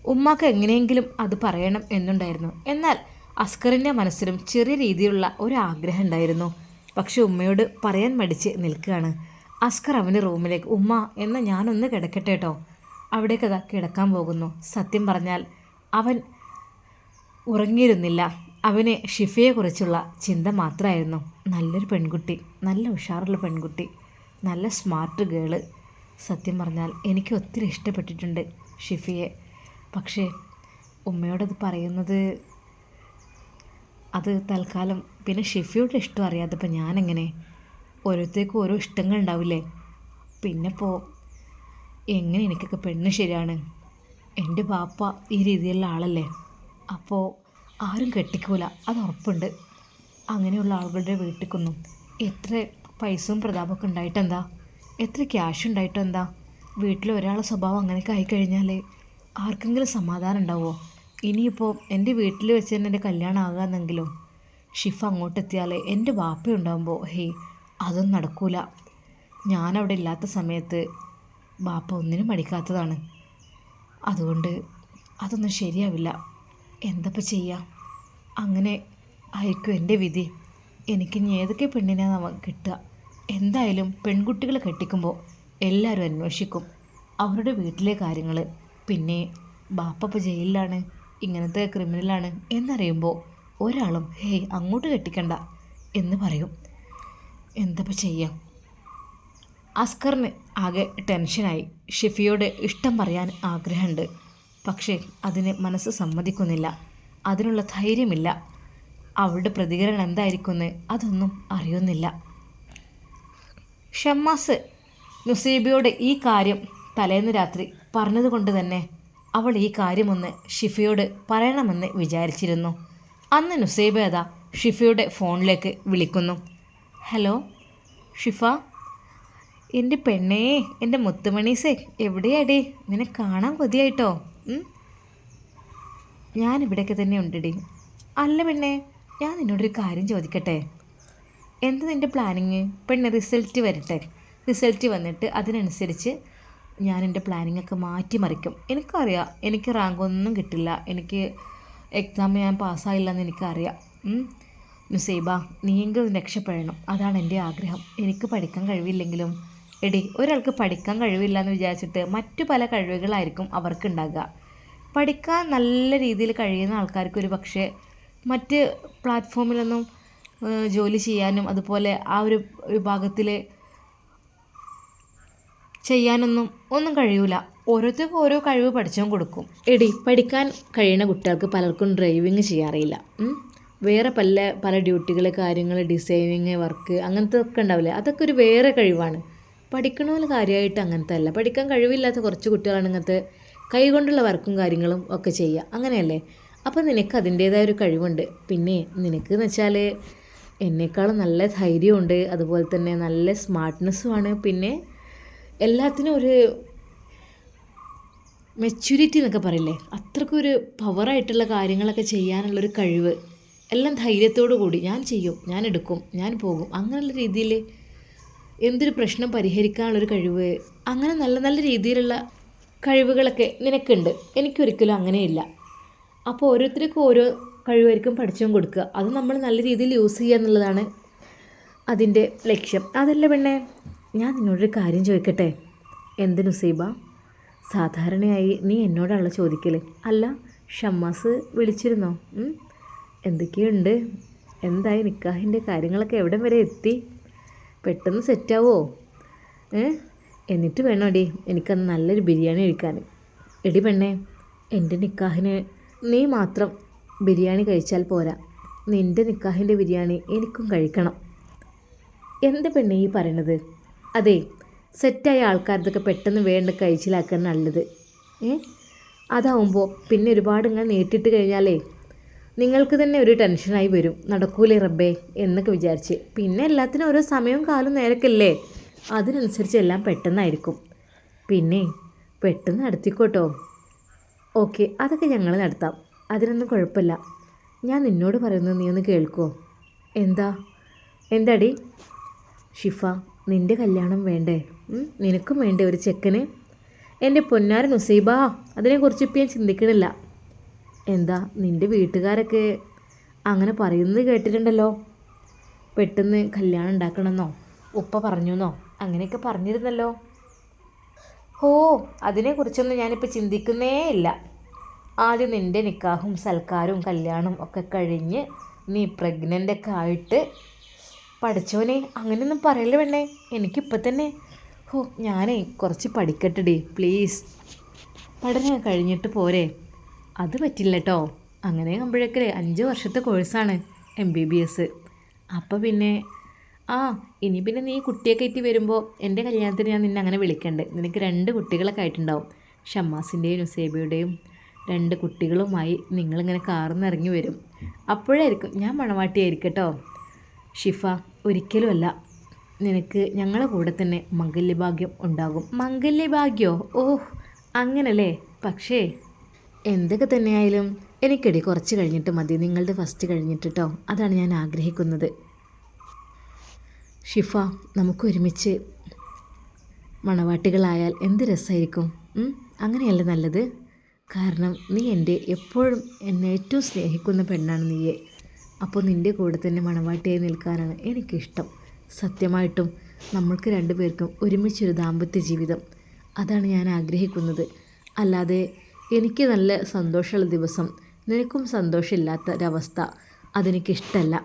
ഉമ്മാക്ക് എങ്ങനെയെങ്കിലും അത് പറയണം എന്നുണ്ടായിരുന്നു. എന്നാൽ അസ്കറിന്റെ മനസ്സിലും ചെറിയ രീതിയിലുള്ള ഒരു ആഗ്രഹം ഉണ്ടായിരുന്നു. പക്ഷെ ഉമ്മയോട് പറയാൻ മടിച്ച് നിൽക്കുകയാണ്. അസ്കർ അവന്റെ റൂമിലേക്ക് ഉമ്മ എന്ന ഞാനൊന്ന് കിടക്കട്ടെ കേട്ടോ അവിടേക്ക് അതാ കിടക്കാൻ പോകുന്നു. സത്യം പറഞ്ഞാൽ അവൻ ഉറങ്ങിയിരുന്നില്ല. അവന് ഷിഫയെക്കുറിച്ചുള്ള ചിന്ത മാത്രമായിരുന്നു. നല്ലൊരു പെൺകുട്ടി നല്ല ഉഷാറുള്ള പെൺകുട്ടി നല്ല സ്മാർട്ട് ഗേൾ. സത്യം പറഞ്ഞാൽ എനിക്ക് ഒത്തിരി ഇഷ്ടപ്പെട്ടിട്ടുണ്ട് ഷിഫിയെ. പക്ഷേ ഉമ്മയോടത് പറയുന്നത് അത് തൽക്കാലം പിന്നെ ഷിഫിയോട് ഇഷ്ടം അറിയാതെ ഇപ്പം ഞാനെങ്ങനെ? ഓരോരുത്തർക്കും ഓരോ ഇഷ്ടങ്ങൾ ഉണ്ടാവില്ലേ പിന്നെ പോ എങ്ങനെ എനിക്കൊക്കെ പെണ്ണ് ശരിയാണ്? എന്റെ ബാപ്പ ഈ രീതിയിലുള്ള ആളല്ലേ? അപ്പോൾ ആരും കെട്ടിക്കൂല അത് ഉറപ്പുണ്ട്. അങ്ങനെയുള്ള ആളുകളുടെ വീട്ടിലേക്കൊന്നും എത്ര പൈസയും പ്രതാപമൊക്കെ ഉണ്ടായിട്ടെന്താ? എത്ര ക്യാഷ് ഉണ്ടായിട്ടെന്താ? വീട്ടിൽ ഒരാളെ സ്വഭാവം അങ്ങനെയൊക്കെ ആയിക്കഴിഞ്ഞാൽ ആർക്കെങ്കിലും സമാധാനം ഉണ്ടാവുമോ? ഇനിയിപ്പോൾ എന്റെ വീട്ടിൽ വെച്ച് തന്നെ എന്റെ കല്യാണം ആകാമെന്നെങ്കിലും ഷിഫ അങ്ങോട്ടെത്തിയാൽ എന്റെ ബാപ്പ ഉണ്ടാകുമ്പോൾ ഹേയ് അതൊന്നും നടക്കൂല. ഞാനവിടെ ഇല്ലാത്ത സമയത്ത് ബാപ്പ ഒന്നിനും മടിക്കാത്തതാണ്. അതുകൊണ്ട് അതൊന്നും ശരിയാവില്ല. എന്തപ്പോൾ ചെയ്യാം? അങ്ങനെ ആയിരിക്കും എന്റെ വിധി. എനിക്ക് ഇനി ഏതൊക്കെ പെണ്ണിനെ നമുക്ക് കിട്ടുക? എന്തായാലും പെൺകുട്ടികളെ കെട്ടിക്കുമ്പോൾ എല്ലാവരും അന്വേഷിക്കും അവരുടെ വീട്ടിലെ കാര്യങ്ങൾ പിന്നെ ബാപ്പ ജയിലിലാണ് ഇങ്ങനത്തെ ക്രിമിനലാണ് എന്നറിയുമ്പോൾ ഒരാളും ഹേയ് അങ്ങോട്ട് കെട്ടിക്കണ്ട എന്ന് പറയും. എന്തപ്പോൾ ചെയ്യാം? അസ്കറിന് ആകെ ടെൻഷനായി. ഷെഫിയോട് ഇഷ്ടം പറയാൻ ആഗ്രഹമുണ്ട് പക്ഷേ അതിന് മനസ്സ് സമ്മതിക്കുന്നില്ല. അതിനുള്ള ധൈര്യമില്ല. അവളുടെ പ്രതികരണം എന്തായിരിക്കുമെന്ന് അതൊന്നും അറിയുന്നില്ല. ഷമ്മാസ് നുസീബിയോട് ഈ കാര്യം തലേന്ന് രാത്രി പറഞ്ഞതുകൊണ്ട് തന്നെ അവൾ ഈ കാര്യമൊന്ന് ഷിഫയോട് പറയണമെന്ന് വിചാരിച്ചിരുന്നു. അന്ന് നുസൈബ ഷിഫയുടെ ഫോണിലേക്ക് വിളിക്കുന്നു. ഹലോ ഷിഫ. എന്റെ പെണ്ണേ എന്റെ മുത്തുമണീസേ എവിടെയാടി? നിന്നെ കാണാൻ കൊതിയായിട്ടോ? ഞാൻ ഇവിടെയൊക്കെ തന്നെ ഉണ്ടടി. അല്ല പെണ്ണേ ഞാൻ നിന്നോടൊരു കാര്യം ചോദിക്കട്ടെ? എന്ത് നിന്റെ പ്ലാനിങ്? പെണ്ണ് റിസൾട്ട് വരട്ടെ. റിസൾട്ട് വന്നിട്ട് അതിനനുസരിച്ച് ഞാൻ എന്റെ പ്ലാനിങ് ഒക്കെ മാറ്റിമറിക്കും. എനിക്കറിയാം എനിക്ക് റാങ്ക് ഒന്നും കിട്ടില്ല. എനിക്ക് എക്സാം ഞാൻ പാസ്സായില്ല എന്ന് എനിക്കറിയാം. നുസൈബ നീയെങ്കിലും രക്ഷപ്പെടണം. അതാണ് എന്റെ ആഗ്രഹം. എനിക്ക് പഠിക്കാൻ കഴിവില്ലെങ്കിലും. എടി ഒരാൾക്ക് പഠിക്കാൻ കഴിവില്ല എന്ന് വിചാരിച്ചിട്ട് മറ്റു പല കഴിവുകളായിരിക്കും അവർക്കുണ്ടാകുക. പഠിക്കാൻ നല്ല രീതിയിൽ കഴിയുന്ന ആൾക്കാർക്ക് ഒരു പക്ഷേ മറ്റ് പ്ലാറ്റ്ഫോമിലൊന്നും ജോലി ചെയ്യാനും അതുപോലെ ആ ഒരു വിഭാഗത്തിൽ ചെയ്യാനൊന്നും ഒന്നും കഴിയൂല. ഓരോരുത്തർക്കും ഓരോ കഴിവ് പഠിച്ചും കൊടുക്കും. എടി പഠിക്കാൻ കഴിയുന്ന കുട്ടികൾക്ക് പലർക്കും ഡ്രൈവിങ് ചെയ്യാറില്ല ഉം. വേറെ പല പല ഡ്യൂട്ടികൾ കാര്യങ്ങൾ ഡിസൈനിങ് വർക്ക് അങ്ങനത്തെ ഒക്കെ ഉണ്ടാവില്ലേ? അതൊക്കെ ഒരു വേറെ കഴിവാണ്. പഠിക്കണമെന്ന് കാര്യമായിട്ട് അങ്ങനത്തെ അല്ല പഠിക്കാൻ കഴിവില്ലാത്ത കുറച്ച് കുട്ടികളാണ് ഇങ്ങനത്തെ കൈകൊണ്ടുള്ള വർക്കും കാര്യങ്ങളും ഒക്കെ ചെയ്യുക. അങ്ങനെയല്ലേ? അപ്പോൾ നിനക്ക് അതിന്റേതായ ഒരു കഴിവുണ്ട്. പിന്നെ നിനക്ക് എന്ന് വെച്ചാൽ എന്നെക്കാളും നല്ല ധൈര്യമുണ്ട്. അതുപോലെ തന്നെ നല്ല സ്മാർട്ട്നെസ്സുമാണ് പിന്നെ എല്ലാത്തിനും ഒരു മെച്യൂരിറ്റി എന്നൊക്കെ പറയില്ലേ? അത്രക്കൊരു പവറായിട്ടുള്ള കാര്യങ്ങളൊക്കെ ചെയ്യാനുള്ളൊരു കഴിവ്. എല്ലാം ധൈര്യത്തോടു കൂടി ഞാൻ ചെയ്യും ഞാൻ എടുക്കും ഞാൻ പോകും. അങ്ങനെയുള്ള രീതിയിൽ എന്തൊരു പ്രശ്നം പരിഹരിക്കാനുള്ളൊരു കഴിവ് അങ്ങനെ നല്ല നല്ല രീതിയിലുള്ള കഴിവുകളൊക്കെ നിനക്കുണ്ട്. എനിക്കൊരിക്കലും അങ്ങനെയില്ല. അപ്പോൾ ഓരോരുത്തർക്കും ഓരോ കഴിവായിരിക്കും പഠിച്ചും കൊടുക്കുക. അത് നമ്മൾ നല്ല രീതിയിൽ യൂസ് ചെയ്യുക എന്നുള്ളതാണ് അതിന്റെ ലക്ഷ്യം. അതല്ല പെണ്ണെ ഞാൻ നിന്നോടൊരു കാര്യം ചോദിക്കട്ടെ? എന്ത് നുസൈബ? സാധാരണയായി നീ എന്നോടാണല്ലോ ചോദിക്കൽ അല്ല ഷമ്മാസ് വിളിച്ചിരുന്നോ? എന്തൊക്കെയുണ്ട്? എന്തായി നിക്കാഹിന്റെ കാര്യങ്ങളൊക്കെ എവിടം വരെ എത്തി? പെട്ടെന്ന് സെറ്റാവോ? ഏ? എന്നിട്ട് വേണം എടി എനിക്കന്ന് നല്ലൊരു ബിരിയാണി കഴിക്കാൻ എടി പെണ്ണേ എന്റെ നിക്കാഹിന് നീ മാത്രം ബിരിയാണി കഴിച്ചാൽ പോരാ. നിന്റെ നിക്കാഹിന്റെ ബിരിയാണി എനിക്കും കഴിക്കണം. എന്താ പെണ്ണേ ഈ പറയണത്? അതെ സെറ്റായ ആൾക്കാരതൊക്കെ പെട്ടെന്ന് വേണ്ട കഴിച്ചിലാക്കാൻ നല്ലത്. ഏ? അതാവുമ്പോൾ പിന്നെ ഒരുപാട് ഇങ്ങനെ നീട്ടിട്ട് കഴിഞ്ഞാലേ നിങ്ങൾക്ക് തന്നെ ഒരു ടെൻഷനായി വരും. നടക്കൂലേ റബ്ബേ? എന്നൊക്കെ വിചാരിച്ച്. പിന്നെ എല്ലാത്തിനും ഓരോ സമയവും കാലം നേരക്കല്ലേ അതിനനുസരിച്ച് എല്ലാം പെട്ടെന്നായിരിക്കും. പിന്നെ പെട്ടെന്ന് നടത്തിക്കോട്ടോ. ഓക്കെ അതൊക്കെ ഞങ്ങൾ നടത്താം. അതിനൊന്നും കുഴപ്പമില്ല. ഞാൻ നിന്നോട് പറയുന്നത് നീ ഒന്ന് കേൾക്കുമോ എന്താ? എന്താടി? ഷിഫ നിന്റെ കല്യാണം വേണ്ടേ? നിനക്കും വേണ്ടേ ഒരു ചെക്കന്? എന്റെ പൊന്നാരൻ ഉസൈബ അതിനെക്കുറിച്ച് ഇപ്പം ഞാൻ ചിന്തിക്കണില്ല. എന്താ നിന്റെ വീട്ടുകാരൊക്കെ അങ്ങനെ പറയുന്നത് കേട്ടിട്ടുണ്ടല്ലോ? പെട്ടെന്ന് കല്യാണം ഉണ്ടാക്കണമെന്നോ? ഉപ്പ പറഞ്ഞുവെന്നോ അങ്ങനെയൊക്കെ പറഞ്ഞിരുന്നല്ലോ? ഓ അതിനെക്കുറിച്ചൊന്നും ഞാനിപ്പോൾ ചിന്തിക്കുന്നേ ഇല്ല. ആദ്യം നിന്റെ നിക്കാഹും സൽക്കാരവും കല്യാണവും ഒക്കെ കഴിഞ്ഞ് നീ പ്രഗ്നന്റ് ഒക്കെ ആയിട്ട് പഠിച്ചോനെ അങ്ങനെയൊന്നും പറയല്ലേ വേണ്ടേ എനിക്കിപ്പോൾ തന്നെ ഓ ഞാനേ കുറച്ച് പഠിക്കട്ടെടി പ്ലീസ് പഠനം കഴിഞ്ഞിട്ട് പോരെ. അത് പറ്റില്ല കേട്ടോ അങ്ങനെ ആകുമ്പോഴേക്കേ അഞ്ച് വർഷത്തെ കോഴ്സാണ് എം ബി ബി എസ് അപ്പോൾ പിന്നെ ആ ഇനി പിന്നെ നീ കുട്ടിയൊക്കെ ആയിട്ട് വരുമ്പോൾ എന്റെ കല്യാണത്തിന് ഞാൻ നിന്നെ അങ്ങനെ വിളിക്കണ്ട്. നിനക്ക് രണ്ട് കുട്ടികളൊക്കെ ആയിട്ടുണ്ടാവും. ഷമ്മാസിന്റെയും നുസേബയുടെയും രണ്ട് കുട്ടികളുമായി നിങ്ങളിങ്ങനെ കാറിന്ന് ഇറങ്ങി വരും. അപ്പോഴായിരിക്കും ഞാൻ മണവാട്ടിയായിരിക്കും കേട്ടോ ഷിഫ ഒരിക്കലുമല്ല. നിനക്ക് ഞങ്ങളുടെ കൂടെ തന്നെ മംഗല്യഭാഗ്യം ഉണ്ടാകും. മംഗല്യഭാഗ്യോ? ഓഹ് അങ്ങനല്ലേ. പക്ഷേ എന്തൊക്കെ തന്നെയായാലും എനിക്കടി കുറച്ച് കഴിഞ്ഞിട്ട് മതി. നിങ്ങളുടെ ഫസ്റ്റ് കഴിഞ്ഞിട്ട് കേട്ടോ അതാണ് ഞാൻ ആഗ്രഹിക്കുന്നത്. ഷിഫ നമുക്ക് ഒരുമിച്ച് മണവാട്ടികളായാൽ എന്ത് രസമായിരിക്കും അങ്ങനെയല്ല നല്ലത്. കാരണം നീ എന്റെ എപ്പോഴും എന്നെ ഏറ്റവും സ്നേഹിക്കുന്ന പെണ്ണാണ് നീയെ. അപ്പോൾ നിന്റെ കൂടെ തന്നെ മണവാട്ടിയായി നിൽക്കാനാണ് എനിക്കിഷ്ടം. സത്യമായിട്ടും നമ്മൾക്ക് രണ്ടുപേർക്കും ഒരുമിച്ചൊരു ദാമ്പത്യ ജീവിതം. അതാണ് ഞാൻ ആഗ്രഹിക്കുന്നത്. അല്ലാതെ എനിക്ക് നല്ല സന്തോഷമുള്ള ദിവസം. നിനക്കും സന്തോഷമില്ലാത്ത ഒരവസ്ഥ അതെനിക്കിഷ്ടമല്ല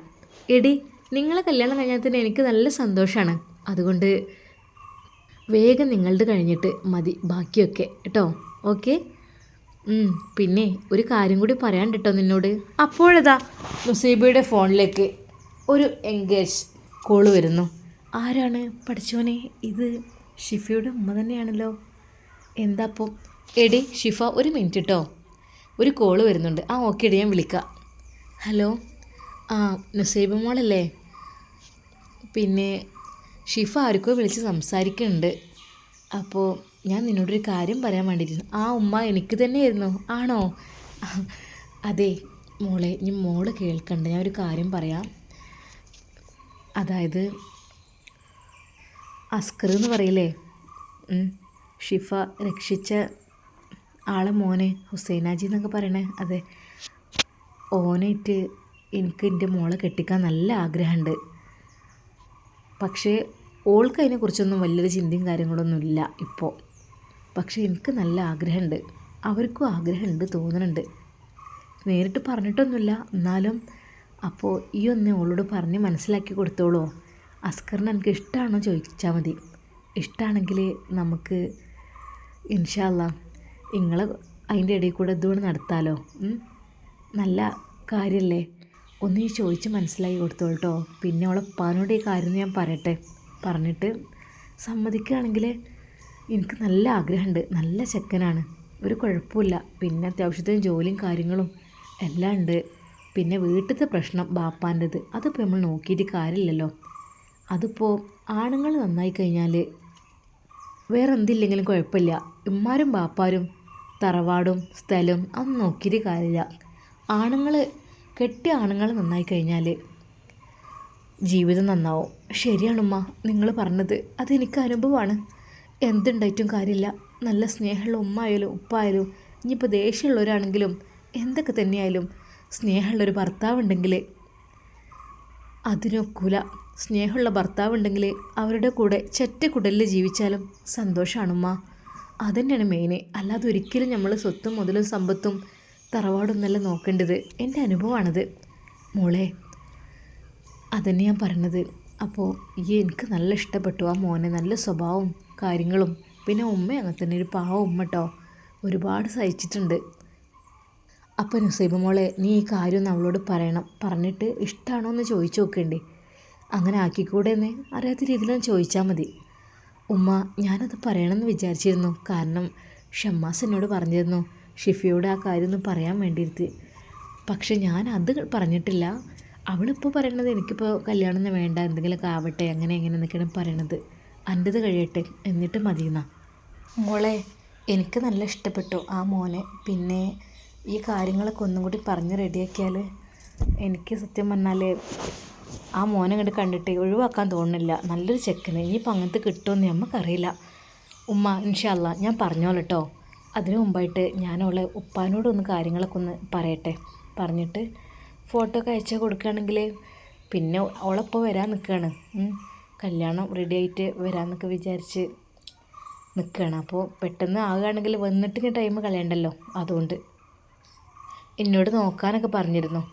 എടി നിങ്ങളെ കല്യാണം കഴിഞ്ഞാൽ എനിക്ക് നല്ല സന്തോഷമാണ് അതുകൊണ്ട് വേഗം നിങ്ങളുടെ കഴിഞ്ഞിട്ട് മതി ബാക്കിയൊക്കെ. കേട്ടോ? ഓക്കെ? പിന്നെ ഒരു കാര്യം കൂടി പറയാൻ കേട്ടോ നിന്നോട്. അപ്പോഴതാ മുസീബയുടെ ഫോണിലേക്ക് ഒരു എൻഗേജ് കോൾ വരുന്നു. ആരാണ് പഠിച്ചോനെ ഇത് ഷിഫയുടെ ഉമ്മ തന്നെയാണല്ലോ. എന്താ അപ്പോൾ എടി ഷിഫ ഒരു മിനിറ്റ് കേട്ടോ ഒരു കോൾ വരുന്നുണ്ട്. ആ ഓക്കെ എടി ഞാൻ വിളിക്കാം. ഹലോ ആ നുസൈബ് മോളല്ലേ? പിന്നെ ഷിഫ ആർക്കോ വിളിച്ച് സംസാരിക്കുന്നുണ്ട്. അപ്പോൾ ഞാൻ നിന്നോടൊരു കാര്യം പറയാൻ വേണ്ടിയിരുന്നു. ആ ഉമ്മ എനിക്ക് തന്നെയായിരുന്നു. ആണോ? അതെ മോളെ ഇനി മോൾ കേൾക്കണ്ട. ഞാൻ ഒരു കാര്യം പറയാം. അതായത് അസ്കർ എന്ന് പറയില്ലേ? ഷിഫ രക്ഷിച്ച ആളെ മോനെ ഹുസൈനാജി എന്നൊക്കെ പറയണേ അതെ. ഓനായിട്ട് എനിക്ക് എന്റെ മോളെ കെട്ടിക്കാൻ നല്ല ആഗ്രഹമുണ്ട്. പക്ഷേ ഓൾക്ക് അതിനെക്കുറിച്ചൊന്നും വലിയൊരു ചിന്തയും കാര്യങ്ങളൊന്നും ഇല്ല ഇപ്പോൾ. പക്ഷേ എനിക്ക് നല്ല ആഗ്രഹമുണ്ട്. അവർക്കും ആഗ്രഹമുണ്ട് തോന്നുന്നുണ്ട് നേരിട്ട് പറഞ്ഞിട്ടൊന്നുമില്ല. എന്നാലും അപ്പോൾ ഈ ഒന്ന് ഓളോട് പറഞ്ഞ് മനസ്സിലാക്കി കൊടുത്തോളൂ. അസ്കറിന് എനിക്ക് ഇഷ്ടമാണോ ചോദിച്ചാൽ മതി. ഇഷ്ടമാണെങ്കിൽ നമുക്ക് ഇൻഷാല്ല നിങ്ങളെ അതിന്റെ ഇടയിൽ കൂടെ ഇതുകൊണ്ട് നടത്താലോ? നല്ല കാര്യമല്ലേ ഒന്ന് ചോദിച്ച് മനസ്സിലാക്കി കൊടുത്തോളൂ കേട്ടോ പിന്നെ അവളെ ഉപ്പാനോട് ഈ കാര്യം ഞാൻ പറയട്ടെ. പറഞ്ഞിട്ട് സമ്മതിക്കുകയാണെങ്കിൽ എനിക്ക് നല്ല ആഗ്രഹമുണ്ട്. നല്ല ചെക്കനാണ്. ഒരു കുഴപ്പമില്ല. പിന്നെ അത്യാവശ്യത്തിന് ജോലിയും കാര്യങ്ങളും എല്ലാം ഉണ്ട്. പിന്നെ വീട്ടിലത്തെ പ്രശ്നം ബാപ്പാന്റെത്. അതിപ്പോൾ നമ്മൾ നോക്കിയിട്ട് കാര്യമില്ലല്ലോ. അതിപ്പോൾ ആണുങ്ങൾ നന്നായി കഴിഞ്ഞാൽ വേറെ എന്തില്ലെങ്കിലും കുഴപ്പമില്ല. ഉമ്മാരും ബാപ്പാരും തറവാടും സ്ഥലവും അതൊന്നും നോക്കിയിട്ട് കാര്യമില്ല. ആണുങ്ങൾ കെട്ടിയ ആണുങ്ങൾ നന്നായി കഴിഞ്ഞാൽ ജീവിതം നന്നാവും. ശരിയാണുമ്മ നിങ്ങൾ പറഞ്ഞത് അതെനിക്ക് അനുഭവമാണ്. എന്തുണ്ടായിട്ടും കാര്യമില്ല. നല്ല സ്നേഹമുള്ള ഉമ്മ ആയാലും ഉപ്പ ആയാലും ഇനിയിപ്പോൾ ദേഷ്യമുള്ളവരാണെങ്കിലും എന്തൊക്കെ തന്നെയായാലും സ്നേഹമുള്ളൊരു ഭർത്താവ് ഉണ്ടെങ്കിൽ അതിനൊക്കൂല. സ്നേഹമുള്ള ഭർത്താവ് ഉണ്ടെങ്കിൽ അവരുടെ കൂടെ ചെറ്റ കുടലിൽ ജീവിച്ചാലും സന്തോഷമാണുമ്മ അതന്നെയാണ് മെയിന് അല്ലാതെ ഒരിക്കലും നമ്മൾ സ്വത്തും മുതലും സമ്പത്തും തറവാടൊന്നല്ല നോക്കേണ്ടത്. എന്റെ അനുഭവമാണത് മോളെ അതന്നെ ഞാൻ പറഞ്ഞത് അപ്പോൾ ഈ എനിക്ക് നല്ല ഇഷ്ടപ്പെട്ടു ആ മോനെ. നല്ല സ്വഭാവവും കാര്യങ്ങളും. പിന്നെ ഉമ്മ അങ്ങനെ തന്നെ ഒരു പാവ ഉമ്മ കേട്ടോ ഒരുപാട് സഹിച്ചിട്ടുണ്ട്. അപ്പം നുസൈബ് മോളെ നീ ഈ കാര്യം അവളോട് പറയണം. പറഞ്ഞിട്ട് ഇഷ്ടമാണോ എന്ന് ചോദിച്ചു നോക്കേണ്ടേ. അങ്ങനെ ആക്കിക്കൂടെ എന്ന് അറിയാത്ത രീതിയിലൊന്ന് ചോദിച്ചാൽ മതി. ഉമ്മ ഞാനത് പറയണമെന്ന് വിചാരിച്ചിരുന്നു. കാരണം ഷമ്മാസ് എന്നോട് പറഞ്ഞിരുന്നു ഷിഫിയോട് ആ കാര്യം ഒന്ന് പറയാൻ വേണ്ടിയിരുത്തി. പക്ഷെ ഞാൻ അത് പറഞ്ഞിട്ടില്ല. അവളിപ്പോൾ പറയണത് എനിക്കിപ്പോൾ കല്യാണം വേണ്ട എന്തെങ്കിലുമൊക്കെ ആവട്ടെ അങ്ങനെ എങ്ങനെ എന്നൊക്കെയാണ് പറയണത്. അന്റെത് കഴിയട്ടെ എന്നിട്ട് മതിയെന്നാ. മോളെ എനിക്ക് നല്ല ഇഷ്ടപ്പെട്ടു ആ മോനെ. പിന്നെ ഈ കാര്യങ്ങളൊക്കെ ഒന്നും കൂടി പറഞ്ഞ് റെഡിയാക്കിയാൽ എനിക്ക് സത്യം പറഞ്ഞാൽ ആ മോനെ കണ്ട് കണ്ടിട്ട് ഒഴിവാക്കാൻ തോന്നുന്നില്ല. നല്ലൊരു ചെക്കന്. ഇനിയിപ്പോൾ അങ്ങനത്തെ കിട്ടുമെന്ന് നമുക്കറിയില്ല ഉമ്മ ഇൻഷല്ല ഞാൻ പറഞ്ഞോളൂ കേട്ടോ അതിനു മുമ്പായിട്ട് ഞാനവളെ ഉപ്പാനോടൊന്ന് കാര്യങ്ങളൊക്കെ ഒന്ന് പറയട്ടെ. പറഞ്ഞിട്ട് ഫോട്ടോ ഒക്കെ അയച്ചു കൊടുക്കുകയാണെങ്കിൽ പിന്നെ അവളപ്പോൾ വരാൻ നിൽക്കുകയാണ് കല്യാണം റെഡി ആയിട്ട് വരാമെന്നൊക്കെ വിചാരിച്ച് നിൽക്കുകയാണ് അപ്പോൾ പെട്ടെന്ന് ആകുകയാണെങ്കിൽ വന്നിട്ട് ടൈം കളയണ്ടല്ലോ. അതുകൊണ്ട്. എന്നോട് നോക്കാനൊക്കെ പറഞ്ഞിരുന്നു.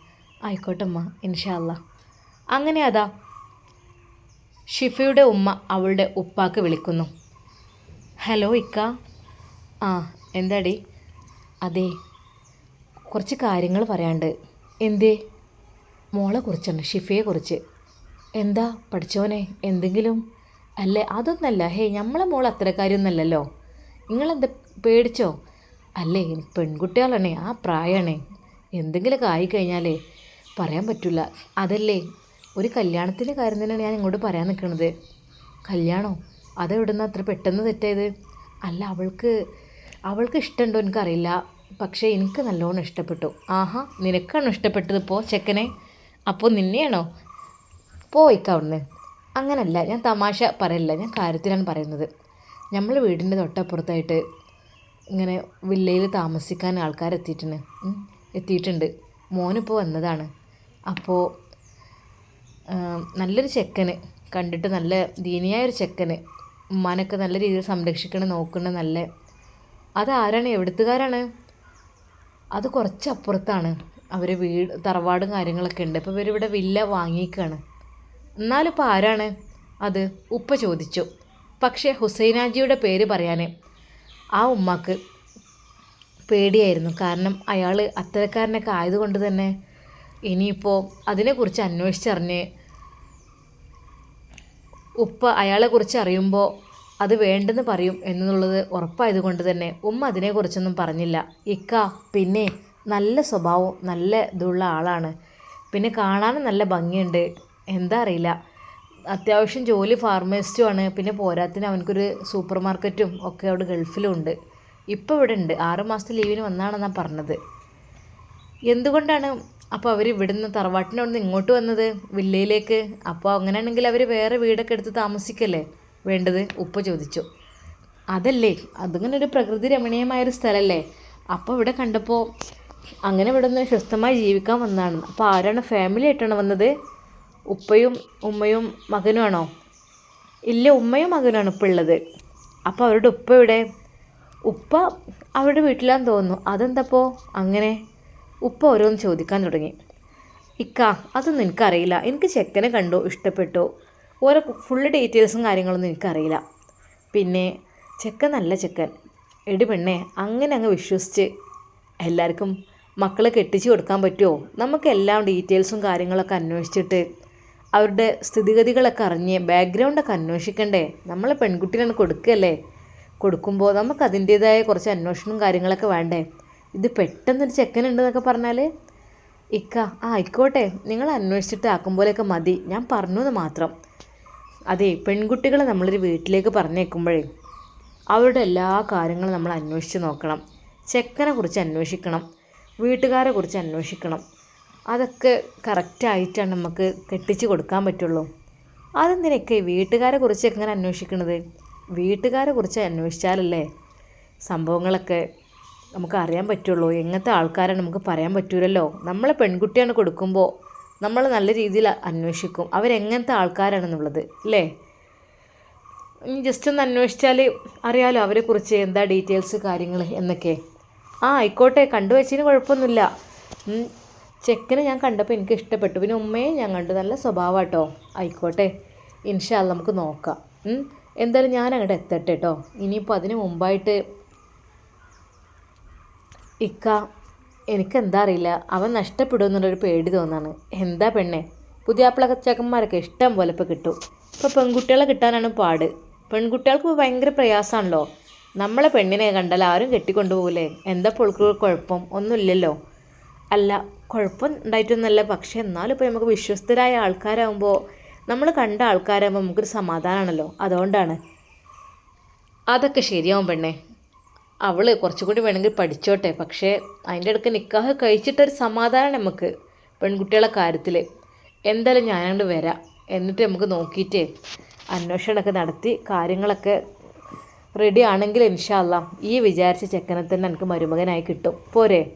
ആയിക്കോട്ടെ അമ്മ ഇൻഷാല്ല അങ്ങനെ അതാ. ഷിഫയുടെ ഉമ്മ അവളുടെ ഉപ്പാക്ക് വിളിക്കുന്നു. ഹലോ ഇക്ക. ആ എന്താടി? അതെ കുറച്ച് കാര്യങ്ങൾ പറയാണ്ട് എന്തേ? മോളെ കുറിച്ചാണ് ഷിഫയെ കുറിച്ച്. എന്താ പഠിച്ചോനെ എന്തെങ്കിലും? അല്ലേ അതൊന്നല്ല. ഹേ നമ്മളെ മോൾ അത്തരക്കാരിയൊന്നല്ലല്ലോ. നിങ്ങളെന്താ പേടിച്ചോ? അല്ലേ പെൺകുട്ടികളാണേ ആ പ്രായമാണേ എന്തെങ്കിലുമൊക്കെ ആയിക്കഴിഞ്ഞാലേ പറയാൻ പറ്റില്ല അതല്ലേ ഒരു കല്യാണത്തിന്റെ കാര്യം തന്നെയാണ് ഞാൻ ഇങ്ങോട്ട് പറയാൻ നിൽക്കുന്നത് കല്യാണോ? അതെവിടുന്ന് അത്ര പെട്ടെന്ന് തെറ്റായത്? അല്ല അവൾക്ക് അവൾക്ക് ഇഷ്ടമുണ്ടോ എനിക്കറിയില്ല. പക്ഷേ എനിക്ക് നല്ലോണം ഇഷ്ടപ്പെട്ടു. ആഹാ നിനക്കാണോ ഇഷ്ടപ്പെട്ടത്? ഇപ്പോൾ ചെക്കനെ. അപ്പോൾ നിന്നെയാണോ? പോയിക്ക അവിടുന്ന്. അങ്ങനല്ല ഞാൻ തമാശ പറയില്ല ഞാൻ കാര്യത്തിലാണ് പറയുന്നത്. നമ്മൾ വീടിന്റെ തൊട്ടപ്പുറത്തായിട്ട് ഇങ്ങനെ വില്ലയിൽ താമസിക്കാൻ ഉം, എത്തിയിട്ടുണ്ട്. മോനിപ്പോൾ വന്നതാണ്. അപ്പോൾ നല്ലൊരു ചെക്കന്. കണ്ടിട്ട് നല്ല ദീനിയായ ഒരു ചെക്കന്. ഉമ്മാനൊക്കെ നല്ല രീതിയിൽ സംരക്ഷിക്കണം നോക്കണം നല്ല. അതാരാണ്? എവിടുത്തുകാരാണ്? അത് കുറച്ച് അപ്പുറത്താണ് അവർ വീട് തറവാടും കാര്യങ്ങളൊക്കെ ഉണ്ട്. ഇപ്പോൾ ഇവരിവിടെ വില്ല വാങ്ങിക്കാണ്. എന്നാലും ഇപ്പോൾ ആരാണ്? അത് ഉപ്പ ചോദിച്ചു. പക്ഷേ ഹുസൈനാജിയുടെ പേര് പറയാൻ ആ ഉമ്മാക്ക് പേടിയായിരുന്നു. കാരണം അയാൾ അത്തരക്കാരനൊക്കെ ആയതുകൊണ്ട് തന്നെ ഇനിയിപ്പോൾ അതിനെക്കുറിച്ച് അന്വേഷിച്ചറിഞ്ഞ് ഉപ്പ അയാളെക്കുറിച്ച് അറിയുമ്പോൾ അത് വേണ്ടെന്ന് പറയും എന്നുള്ളത് ഉറപ്പായതുകൊണ്ട് തന്നെ ഉമ്മ അതിനെക്കുറിച്ചൊന്നും പറഞ്ഞില്ല. ഇക്ക പിന്നെ നല്ല സ്വഭാവം നല്ല ഇതുള്ള ആളാണ്. പിന്നെ കാണാനും നല്ല ഭംഗിയുണ്ട്. എന്താ അറിയില്ല. അത്യാവശ്യം ജോലി ഫാർമസിസ്റ്റുമാണ് പിന്നെ പോരാത്തിന് അവനക്കൊരു സൂപ്പർ മാർക്കറ്റും ഒക്കെ അവിടെ ഗൾഫിലും ഉണ്ട്. ഇപ്പോൾ ഇവിടെ ഉണ്ട്. ആറ് മാസത്തെ ലീവിന് വന്നാണെന്നാണ് പറഞ്ഞത്. എന്തുകൊണ്ടാണ് അപ്പോൾ അവർ ഇവിടുന്ന് തറവാട്ടിനോട് ഇങ്ങോട്ട് വന്നത്? വില്ലയിലേക്ക്. അപ്പോൾ അങ്ങനെയാണെങ്കിൽ അവർ വേറെ വീടൊക്കെ എടുത്ത് താമസിക്കല്ലേ? വേണ്ടത്? ഉപ്പ ചോദിച്ചു. അതല്ലേ? അതിങ്ങനെ ഒരു പ്രകൃതി രമണീയമായൊരു സ്ഥലമല്ലേ അപ്പോൾ ഇവിടെ കണ്ടപ്പോൾ അങ്ങനെ ഇവിടെ നിന്ന് സ്വസ്ഥമായി ജീവിക്കാൻ വന്നതാണ്. അപ്പോൾ ആരാണ് ഫാമിലി ആയിട്ടാണ് വന്നത്? ഉപ്പയും ഉമ്മയും മകനുമാണോ ഇല്ല ഉമ്മയും മകനുമാണ് ഇപ്പോൾ ഉള്ളത്. അപ്പോൾ അവരുടെ ഉപ്പ ഇവിടെ ഉപ്പ അവരുടെ വീട്ടിലാന്ന് തോന്നുന്നു. അതെന്തപ്പോൾ അങ്ങനെ ഉപ്പ ഓരോന്ന് ചോദിക്കാൻ തുടങ്ങി. ഇക്ക അതൊന്നും എനിക്കറിയില്ല. എനിക്ക് ചെക്കനെ കണ്ടോ ഇഷ്ടപ്പെട്ടോ? ഓരോ ഫുൾ ഡീറ്റെയിൽസും കാര്യങ്ങളൊന്നും എനിക്കറിയില്ല. പിന്നെ ചെക്കൻ നല്ല ചെക്കൻ. എടി പെണ്ണെ അങ്ങനെ അങ്ങ് വിശ്വസിച്ച് എല്ലാവർക്കും മക്കളെ കെട്ടിച്ചു കൊടുക്കാൻ പറ്റുമോ നമുക്ക് എല്ലാം ഡീറ്റെയിൽസും കാര്യങ്ങളൊക്കെ അന്വേഷിച്ചിട്ട് അവരുടെ സ്ഥിതിഗതികളൊക്കെ അറിഞ്ഞ് ബാക്ക്ഗ്രൗണ്ടൊക്കെ അന്വേഷിക്കണ്ടേ? നമ്മളെ പെൺകുട്ടിയാണ് കൊടുക്കുകയല്ലേ കൊടുക്കുമ്പോൾ നമുക്ക് അതിന്റേതായ കുറച്ച് അന്വേഷണവും കാര്യങ്ങളൊക്കെ വേണ്ടേ? ഇത് പെട്ടെന്നൊരു ചെക്കനുണ്ടെന്നൊക്കെ പറഞ്ഞാൽ ഇക്ക ആ ആയിക്കോട്ടെ. നിങ്ങൾ അന്വേഷിച്ചിട്ട് ആക്കും പോലെയൊക്കെ മതി. ഞാൻ പറഞ്ഞു എന്ന് മാത്രം. അതെ പെൺകുട്ടികളെ നമ്മളൊരു വീട്ടിലേക്ക് പറഞ്ഞേക്കുമ്പോഴേ അവരുടെ എല്ലാ കാര്യങ്ങളും നമ്മൾ അന്വേഷിച്ച് നോക്കണം. ചെക്കനെ കുറിച്ച് അന്വേഷിക്കണം. വീട്ടുകാരെ കുറിച്ച് അന്വേഷിക്കണം. അതൊക്കെ കറക്റ്റായിട്ടാണ് നമുക്ക് കെട്ടിച്ച് കൊടുക്കാൻ പറ്റുള്ളൂ. അതെന്തിനൊക്കെ വീട്ടുകാരെ കുറിച്ച് എങ്ങനെ അന്വേഷിക്കണത്? വീട്ടുകാരെ കുറിച്ച് അന്വേഷിച്ചാലല്ലേ സംഭവങ്ങളൊക്കെ നമുക്ക് അറിയാൻ പറ്റുള്ളൂ. എങ്ങനത്തെ ആൾക്കാരാണ് നമുക്ക് പറയാൻ പറ്റൂലല്ലോ. നമ്മളെ പെൺകുട്ടിയാണ് കൊടുക്കുമ്പോൾ നമ്മൾ നല്ല രീതിയിൽ അന്വേഷിക്കും. അവരെങ്ങനത്തെ ആൾക്കാരാണെന്നുള്ളത് അല്ലേ? ഇനി ജസ്റ്റ് ഒന്ന് അന്വേഷിച്ചാൽ അറിയാലോ അവരെക്കുറിച്ച് എന്താ ഡീറ്റെയിൽസ് കാര്യങ്ങൾ എന്നൊക്കെ. ആ ആയിക്കോട്ടെ. കണ്ടു വെച്ചതിന് കുഴപ്പമൊന്നുമില്ല. ചെക്കനെ ഞാൻ കണ്ടപ്പോൾ എനിക്ക് ഇഷ്ടപ്പെട്ടു. പിന്നെ ഉമ്മയെ ഞാൻ കണ്ടു. നല്ല സ്വഭാവം കേട്ടോ ആയിക്കോട്ടെ ഇൻഷാല്ല നമുക്ക് നോക്കാം. എന്തായാലും ഞാൻ അങ്ങോട്ട് എത്തട്ടെ കേട്ടോ ഇനിയിപ്പോൾ അതിന് മുമ്പായിട്ട് ഇക്ക എനിക്കെന്താ അറിയില്ല. അവൻ നഷ്ടപ്പെടുമെന്നുള്ളൊരു പേടി തോന്നാണ്. എന്താ പെണ്ണെ? പുതിയ ചെക്കന്മാരൊക്കെ ഇഷ്ടം പോലെ ഇപ്പോൾ കിട്ടും. ഇപ്പോൾ പെൺകുട്ടികളെ കിട്ടാനാണ് പാട്. പെൺകുട്ടികൾക്ക് ഭയങ്കര പ്രയാസമാണല്ലോ നമ്മളെ പെണ്ണിനെ കണ്ടാൽ ആരും കെട്ടിക്കൊണ്ടുപോകില്ലേ എന്താ പൊളുക്കുക കുഴപ്പം? ഒന്നുമില്ലല്ലോ. അല്ല കുഴപ്പം ഉണ്ടായിട്ടൊന്നുമല്ല. പക്ഷേ എന്നാലും ഇപ്പോൾ നമുക്ക് വിശ്വസ്തരായ ആൾക്കാരാകുമ്പോൾ നമ്മൾ കണ്ട ആൾക്കാരാകുമ്പോൾ നമുക്കൊരു സമാധാനമാണല്ലോ അതുകൊണ്ടാണ്. അതൊക്കെ ശരിയാവും പെണ്ണെ. അവൾ കുറച്ചുകൂടി വേണമെങ്കിൽ പഠിച്ചോട്ടെ. പക്ഷേ അതിന്റെ ഇടയ്ക്ക് നിക്കാഹ് കഴിച്ചിട്ടൊരു സമാധാനം നമുക്ക് പെൺകുട്ടികളെ കാര്യത്തിൽ എന്തായാലും ഞാനങ്ങോട്ട് വരാം. എന്നിട്ട് നമുക്ക് നോക്കിയിട്ട് അന്വേഷണമൊക്കെ നടത്തി കാര്യങ്ങളൊക്കെ റെഡി ആണെങ്കിൽ ഇൻഷാല്ല ഈ വിചാരിച്ച ചെക്കനെ തന്നെ എനിക്ക് മരുമകനായി കിട്ടും. പോരെ.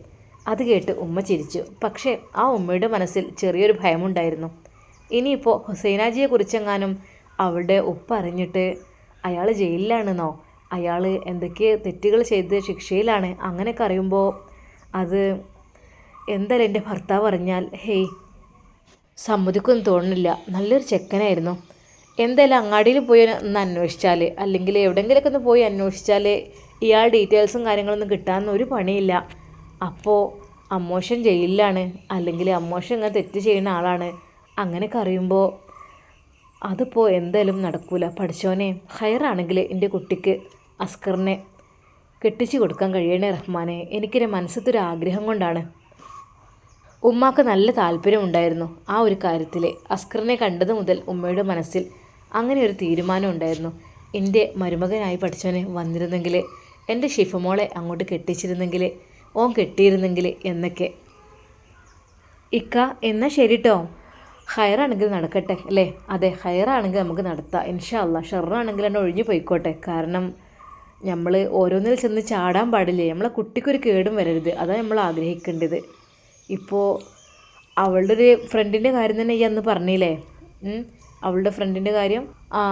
അത് കേട്ട് ഉമ്മ ചിരിച്ചു. പക്ഷേ ആ ഉമ്മയുടെ മനസ്സിൽ ചെറിയൊരു ഭയമുണ്ടായിരുന്നു. ഇനിയിപ്പോൾ ഹുസൈനാജിയെ കുറിച്ചെങ്ങാനും അവളുടെ ഉപ്പ അറിഞ്ഞിട്ട് അയാൾ ജയിലിലാണെന്നോ? അയാൾ എന്തൊക്കെ തെറ്റുകൾ ചെയ്ത് ശിക്ഷയിലാണ് അങ്ങനെയൊക്കെ അറിയുമ്പോൾ അത് എന്തായാലും എന്റെ ഭർത്താവ് പറഞ്ഞാൽ ഹേയ് സമ്മതിക്കൊന്നും തോന്നുന്നില്ല. നല്ലൊരു ചെക്കനായിരുന്നു. എന്തായാലും അങ്ങാടിയിൽ പോയി ഒന്ന് അന്വേഷിച്ചാൽ അല്ലെങ്കിൽ എവിടെയെങ്കിലുമൊക്കെ ഒന്ന് പോയി അന്വേഷിച്ചാൽ ഇയാൾ ഡീറ്റെയിൽസും കാര്യങ്ങളൊന്നും കിട്ടാമെന്ന് ഒരു പണിയില്ല. അപ്പോൾ അമ്മോഷൻ ജയിലിലാണ് അല്ലെങ്കിൽ അമ്മോഷൻ ഇങ്ങനെ തെറ്റ് ചെയ്യുന്ന ആളാണ് അങ്ങനെയൊക്കെ അറിയുമ്പോൾ അതിപ്പോൾ എന്തായാലും നടക്കൂല. പഠിച്ചോനെ ഹയറാണെങ്കിൽ എന്റെ കുട്ടിക്ക് അസ്കറിനെ കെട്ടിച്ചു കൊടുക്കാൻ കഴിയണേ റഹ്മാനെ. എനിക്കെന്റെ മനസ്സത്തൊരു ആഗ്രഹം കൊണ്ടാണ്. ഉമ്മാക്ക് നല്ല താല്പര്യമുണ്ടായിരുന്നു ആ ഒരു കാര്യത്തിൽ അസ്കറിനെ കണ്ടത് മുതൽ ഉമ്മയുടെ മനസ്സിൽ അങ്ങനെ ഒരു തീരുമാനം ഉണ്ടായിരുന്നു. എന്റെ മരുമകനായി പഠിച്ചവനെ വന്നിരുന്നെങ്കിൽ എന്റെ ഷിഫമോളെ അങ്ങോട്ട് കെട്ടിച്ചിരുന്നെങ്കിൽ ഓൻ കെട്ടിയിരുന്നെങ്കിൽ എന്നൊക്കെ. ഇക്ക എന്നാൽ ശരി കേട്ടോ ഹയറാണെങ്കിൽ നടക്കട്ടെ അല്ലേ? അതെ ഹയറാണെങ്കിൽ നമുക്ക് നടത്താം. ഇൻഷാ അല്ല ഷെറാണെങ്കിൽ എന്നെ ഒഴിഞ്ഞു പോയിക്കോട്ടെ. കാരണം നമ്മൾ ഓരോന്നിൽ ചെന്ന് ചാടാൻ പാടില്ലേ? നമ്മളെ കുട്ടിക്കൊരു കേടും വരരുത്. അതാണ് നമ്മൾ ആഗ്രഹിക്കേണ്ടത്. ഇപ്പോൾ അവളുടെ ഒരു ഫ്രണ്ടിന്റെ കാര്യം തന്നെ ഈ അന്ന് പറഞ്ഞില്ലേ? അവളുടെ ഫ്രണ്ടിന്റെ കാര്യം. ആ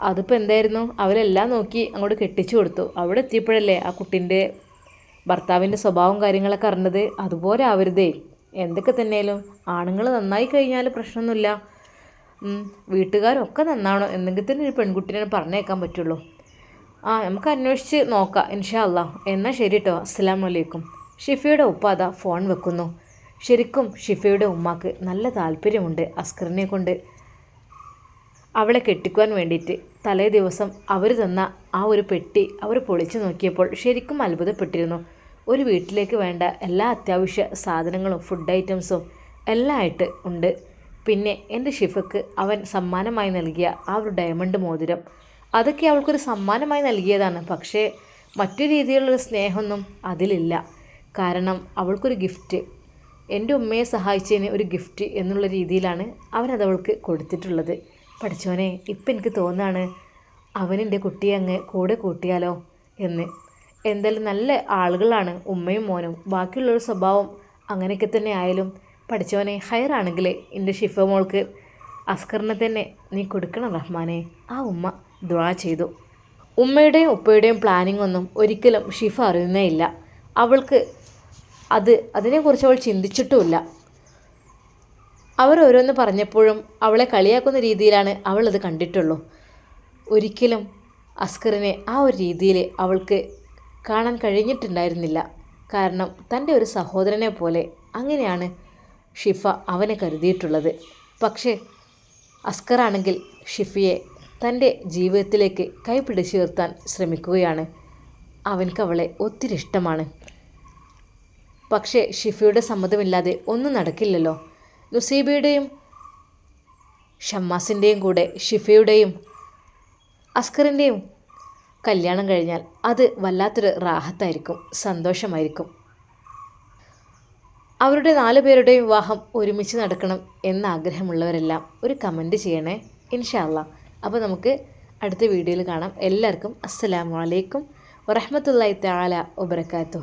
അതിപ്പോൾ എന്തായിരുന്നു? അവരെല്ലാം നോക്കി അങ്ങോട്ട് കെട്ടിച്ചു കൊടുത്തു. അവിടെ എത്തിയപ്പോഴല്ലേ ആ കുട്ടീന്റെ ഭർത്താവിന്റെ സ്വഭാവം കാര്യങ്ങളൊക്കെ അറിഞ്ഞത്? അതുപോലെ ആവരുതേ. എന്തൊക്കെ തന്നെയാലും. ആണുങ്ങൾ നന്നായി കഴിഞ്ഞാൽ പ്രശ്നമൊന്നുമില്ല. വീട്ടുകാരൊക്കെ നന്നാണോ എന്തെങ്കിൽ തന്നെ ഒരു പെൺകുട്ടീനെ പറഞ്ഞേക്കാൻ പറ്റുള്ളൂ. ആ നമുക്ക് അന്വേഷിച്ച് നോക്കാം. ഇൻഷാ അല്ലാ എന്നാൽ ശരി കേട്ടോ അസ്സാം വലൈക്കും ഷിഫയുടെ ഉപ്പ അതാ ഫോൺ വെക്കുന്നു. ശരിക്കും ഷിഫയുടെ ഉമ്മാക്ക് നല്ല താല്പര്യമുണ്ട് അസ്കറിനെ കൊണ്ട്. അവളെ കെട്ടിക്കുവാൻ വേണ്ടിയിട്ട് തലേ ദിവസം അവർ തന്ന ആ ഒരു പെട്ടി അവർ പൊളിച്ചു നോക്കിയപ്പോൾ ശരിക്കും അത്ഭുതപ്പെട്ടിരുന്നു. ഒരു വീട്ടിലേക്ക് വേണ്ട എല്ലാ അത്യാവശ്യ സാധനങ്ങളും ഫുഡ് ഐറ്റംസും എല്ലാം ആയിട്ട് ഉണ്ട്. പിന്നെ എന്റെ ഷിഫക്ക് അവൻ സമ്മാനമായി നൽകിയ ആ ഒരു ഡയമണ്ട് മോതിരം അതൊക്കെ അവൾക്കൊരു സമ്മാനമായി നൽകിയതാണ്. പക്ഷേ മറ്റു രീതിയിലുള്ളൊരു സ്നേഹമൊന്നും അതിലില്ല. കാരണം അവൾക്കൊരു ഗിഫ്റ്റ്. എന്റെ ഉമ്മയെ സഹായിച്ചതിന് ഒരു ഗിഫ്റ്റ് എന്നുള്ള രീതിയിലാണ് അവനത് അവൾക്ക് കൊടുത്തിട്ടുള്ളത്. പഠിച്ചോനെ ഇപ്പം എനിക്ക് തോന്നാണ് അവനെന്റെ കുട്ടിയെ അങ്ങ് കൂടെ കൂട്ടിയാലോ എന്ന്. എന്തായാലും നല്ല ആളുകളാണ് ഉമ്മയും മോനും. ബാക്കിയുള്ളൊരു സ്വഭാവം അങ്ങനെയൊക്കെ തന്നെ ആയാലും പഠിച്ചവനെ ഹയറാണെങ്കിൽ എന്റെ ഷിഫ മോൾക്ക് അസ്കറിനെ തന്നെ നീ കൊടുക്കണം റഹ്മാനെ. ആ ഉമ്മ. ദ്വാ ചെയ്തു. ഉമ്മയുടെയും ഉപ്പയുടെയും പ്ലാനിംഗ് ഒന്നും ഒരിക്കലും ഷിഫ അറിയുന്നേ ഇല്ല. അവൾക്ക് അത് അതിനെക്കുറിച്ച് അവൾ ചിന്തിച്ചിട്ടുമില്ല. അവർ ഓരോന്ന് പറഞ്ഞപ്പോഴും അവളെ കളിയാക്കുന്ന രീതിയിലാണ് അവൾ അത് കണ്ടിട്ടുള്ളൂ. ഒരിക്കലും അസ്കറിനെ ആ ഒരു രീതിയിൽ അവൾക്ക് കാണാൻ കഴിഞ്ഞിട്ടുണ്ടായിരുന്നില്ല. കാരണം തന്റെ ഒരു സഹോദരനെ പോലെ അങ്ങനെയാണ് ഷിഫ അവനെ കരുതിയിട്ടുള്ളത്. പക്ഷേ അസ്കറാണെങ്കിൽ ഷിഫയെ തന്റെ ജീവിതത്തിലേക്ക് കൈപിടിച്ചു ഉയർത്താൻ ശ്രമിക്കുകയാണ്. അവൻക്ക് അവളെ ഒത്തിരി ഇഷ്ടമാണ്. പക്ഷേ ഷിഫയുടെ സമ്മതമില്ലാതെ ഒന്നും നടക്കില്ലല്ലോ. നുസീബയുടെയും ഷമ്മാസിന്റെയും കൂടെ ഷിഫയുടെയും അസ്കറിന്റെയും കല്യാണം കഴിഞ്ഞാൽ അത് വല്ലാത്തൊരു റാഹത്തായിരിക്കും സന്തോഷമായിരിക്കും. അവരുടെ നാല് പേരുടെയും വിവാഹം ഒരുമിച്ച് നടക്കണം എന്ന ആഗ്രഹമുള്ളവരെല്ലാം ഒരു കമന്റ് ചെയ്യണേ ഇൻഷാല്ല അപ്പോൾ നമുക്ക് അടുത്ത വീഡിയോയിൽ കാണാം. എല്ലാവർക്കും അസ്സലാമു അലൈക്കും വറഹമത്തല്ലായി താല വബർക്കാത്തു